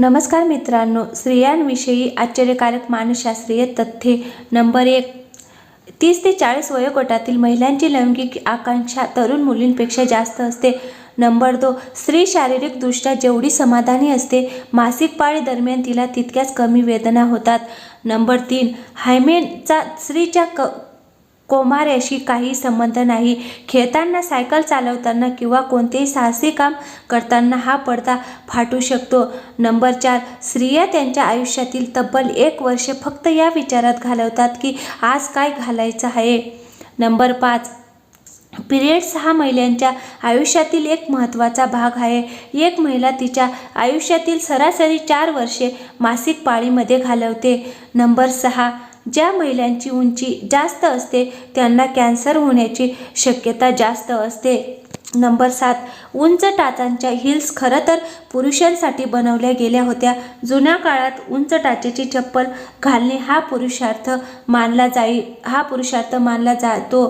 नमस्कार मित्रांनो स्त्रियांविषयी आश्चर्यकारक मानसशास्त्रीय तथ्ये. नंबर एक तीस ते चाळीस वयोगटातील महिलांची लैंगिक आकांक्षा तरुण मुलींपेक्षा जास्त असते. नंबर दो स्त्री शारीरिकदृष्ट्या जेवढी समाधानी असते मासिक पाळी दरम्यान तिला तितक्याच कमी वेदना होतात. नंबर तीन हायमेनचा स्त्रीच्या क कोमाऱ्याशी काही संबंध नाही. खेळताना सायकल चालवताना किंवा कोणतेही साहसी काम करताना हा पडदा फाटू शकतो. नंबर चार स्त्रिया त्यांच्या आयुष्यातील तब्बल एक वर्षे फक्त या विचारात घालवतात की आज काय घालायचं आहे. नंबर पाच पिरियड्स हा महिलांच्या आयुष्यातील एक महत्त्वाचा भाग आहे. एक महिला तिच्या आयुष्यातील सरासरी चार वर्षे मासिक पाळीमध्ये घालवते. नंबर सहा ज्या महिलांची उंची जास्त असते त्यांना कॅन्सर होण्याची शक्यता जास्त असते. नंबर सात उंच टाचांच्या हिल्स खरं तर पुरुषांसाठी बनवल्या गेल्या होत्या. जुन्या काळात उंच टाचेची चप्पल घालणे हा पुरुषार्थ मानला जाई हा पुरुषार्थ मानला जातो.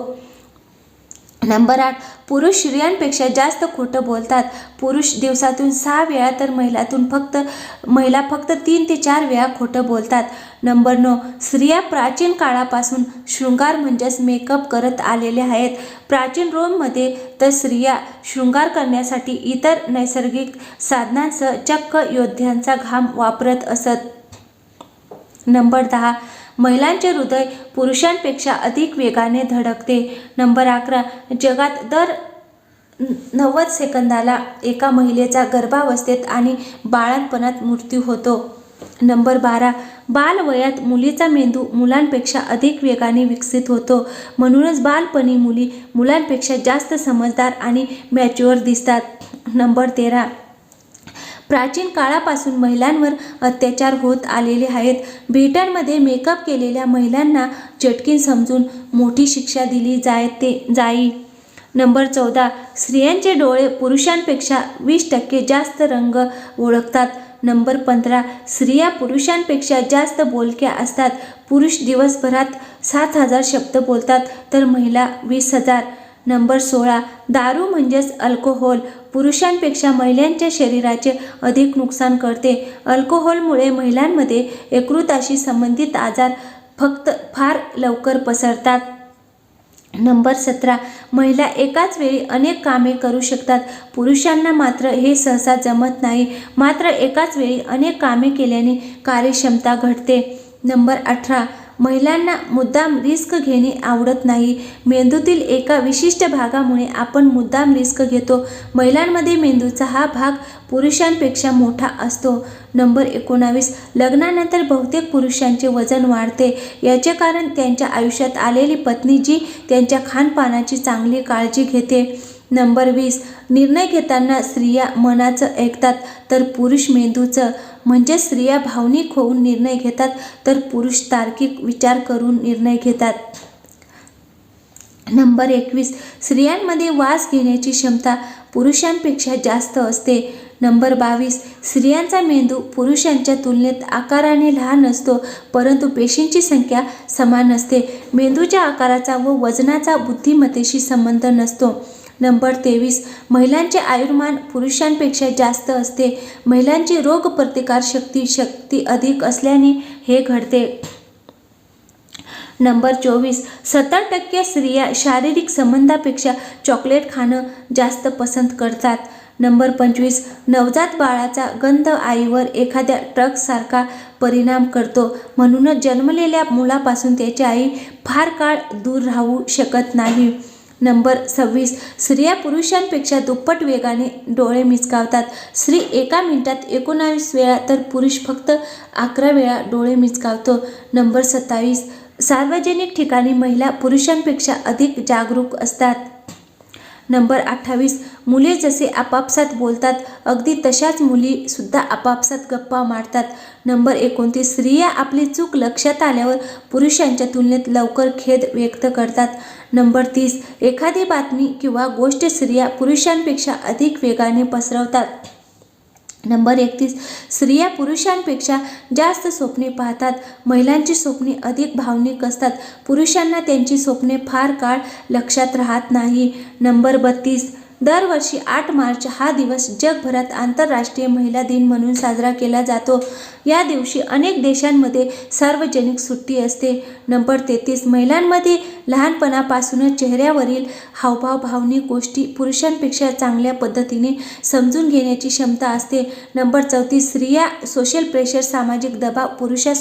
नंबर आठ पुरुष स्त्रियांपेक्षा जास्त खोटं बोलतात. पुरुष दिवसातून सहा वेळा तर महिलातून फक्त महिला फक्त तीन ते चार वेळा खोटं बोलतात. नंबर नऊ स्त्रिया प्राचीन काळापासून शृंगार म्हणजेच मेकअप करत आलेल्या आहेत. प्राचीन रोममध्ये तर स्त्रिया शृंगार करण्यासाठी इतर नैसर्गिक साधनांसह चक्क योद्ध्यांचा घाम वापरत असत. नंबर दहा महिलांचे हृदय पुरुषांपेक्षा अधिक वेगाने धडकते. नंबर अकरा जगात दर नव्वद सेकंदाला एका महिलेचा गर्भावस्थेत आणि बाळांपणात मृत्यू होतो. नंबर बारा बालवयात मुलीचा मेंदू मुलांपेक्षा अधिक वेगाने विकसित होतो. म्हणूनच बालपणी मुली मुलांपेक्षा जास्त समजदार आणि मॅच्युअर दिसतात. नंबर तेरा प्राचीन काळापासून महिलांवर अत्याचार होत आलेले आहेत. ब्रिटनमध्ये मेकअप केलेल्या महिलांना चटकीन समजून मोठी शिक्षा दिली जाय ते जाई. नंबर चौदा स्त्रियांचे डोळे पुरुषांपेक्षा वीस टक्के जास्त रंग ओळखतात. नंबर पंधरा स्त्रिया पुरुषांपेक्षा जास्त बोलक्या असतात. पुरुष दिवसभरात सात हजार शब्द बोलतात तर महिला वीस हजार. नंबर सोळा दारू म्हणजेच अल्कोहोल. पुरुषांपेक्षा महिलांच्या शरीराचे अधिक नुकसान करते. अल्कोहोलमुळे महिलांमध्ये यकृताशी संबंधित आजार फक्त फार लवकर पसरतात. नंबर सतरा महिला एकाच वेळी अनेक कामे करू शकतात. पुरुषांना मात्र हे सहसा जमत नाही. मात्र एकाच वेळी अनेक कामे केल्याने कार्यक्षमता घटते. नंबर अठरा महिलांना मुद्दाम रिस्क घेणे आवडत नाही. मेंदूतील एका विशिष्ट भागामुळे आपण मुद्दाम रिस्क घेतो. महिलांमध्ये मेंदूचा हा भाग पुरुषांपेक्षा मोठा असतो. नंबर एकोणावीस. लग्नानंतर बहुतेक पुरुषांचे वजन वाढते. याचे कारण त्यांच्या आयुष्यात आलेली पत्नी जी त्यांच्या खानपानाची चांगली काळजी घेते. नंबर वीस. निर्णय घेताना स्त्रिया मनाचं ऐकतात तर पुरुष मेंदूचं. म्हणजे स्त्रिया भावनिक होऊन निर्णय घेतात तर पुरुष तार्किक विचार करून निर्णय घेतात. नंबर एकवीस. स्त्रियांमध्ये वास घेण्याची क्षमता पुरुषांपेक्षा जास्त असते. नंबर बावीस. स्त्रियांचा मेंदू पुरुषांच्या तुलनेत आकाराने लहान असतो परंतु पेशींची संख्या समान असते. मेंदूच्या आकाराचा व वजनाचा बुद्धिमत्तेशी संबंध नसतो. नंबर तेवीस. महिलांचे आयुर्मान पुरुषांपेक्षा जास्त असते. महिलांची रोगप्रतिकारशक्ती शक्ती शक्ती अधिक असल्याने हे घडते. नंबर चोवीस. सत्तर टक्के स्त्रिया शारीरिक संबंधापेक्षा चॉकलेट खाणं जास्त पसंत करतात. नंबर पंचवीस. नवजात बाळाचा गंध आईवर एखाद्या ट्रकसारखा परिणाम करतो. म्हणूनच जन्मलेल्या मुलापासून त्याची आई फार काळ दूर राहू शकत नाही. नंबर सव्वीस. स्त्रिया पुरुषांपेक्षा दुप्पट वेगाने डोळे मिचकावतात स्त्री एका मिनिटात एकोणावीस वेळा तर पुरुष फक्त अकरा वेळा डोळे मिचकावतो नंबर सत्तावीस. सार्वजनिक ठिकाणी महिला पुरुषांपेक्षा अधिक जागरूक असतात. नंबर अठ्ठावीस. मुले जसे आपापसात बोलतात अगदी तशाच मुलीसुद्धा आपापसात गप्पा मारतात. नंबर एकोणतीस स्त्रिया आपली चूक लक्षात आल्यावर पुरुषांच्या तुलनेत लवकर खेद व्यक्त करतात. नंबर तीस एखादी बातमी किंवा गोष्ट स्त्रिया पुरुषांपेक्षा अधिक वेगाने पसरवतात. नंबर एकतीस स्त्रिया पुरुषांपेक्षा जास्त स्वप्ने पाहतात. महिलांची स्वप्ने अधिक भावनिक असतात. पुरुषांना त्यांची स्वप्ने फार काळ लक्षात राहत नाही. नंबर बत्तीस दरवर्षी आठ मार्च हा दिवस जगभरात आंतरराष्ट्रीय महिला दिन म्हणून साजरा केला जातो. या दिवशी अनेक देशांमध्ये सार्वजनिक सुट्टी असते. नंबर तेहतीस महिलांमध्ये लहानपणापासूनच चेहऱ्यावरील हावभाव भावनिक गोष्टी पुरुषांपेक्षा चांगल्या पद्धतीने समजून घेण्याची क्षमता असते. नंबर चौतीस स्त्रिया सोशल प्रेशर सामाजिक दबाव पुरुषा